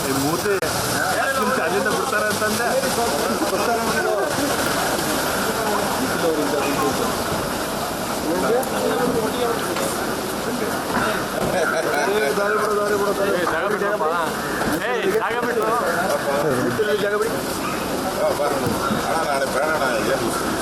ಈ ಮೂರ್ತಿ ನಿಮ್ಗೆ ಅಲ್ಲಿಂದ ಬಿಡ್ತಾರೆ ಅಂತಂದೆ ಅಣ್ಣ ನಾಳೆ ಬೇಡ ಅಣ್ಣ ಏನು ಇಷ್ಟೊಂದು ನಾಳೆ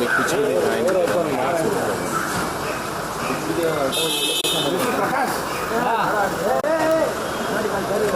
这个是马术。这个是马术。这个是马术。啊！哎！哪里敢这样？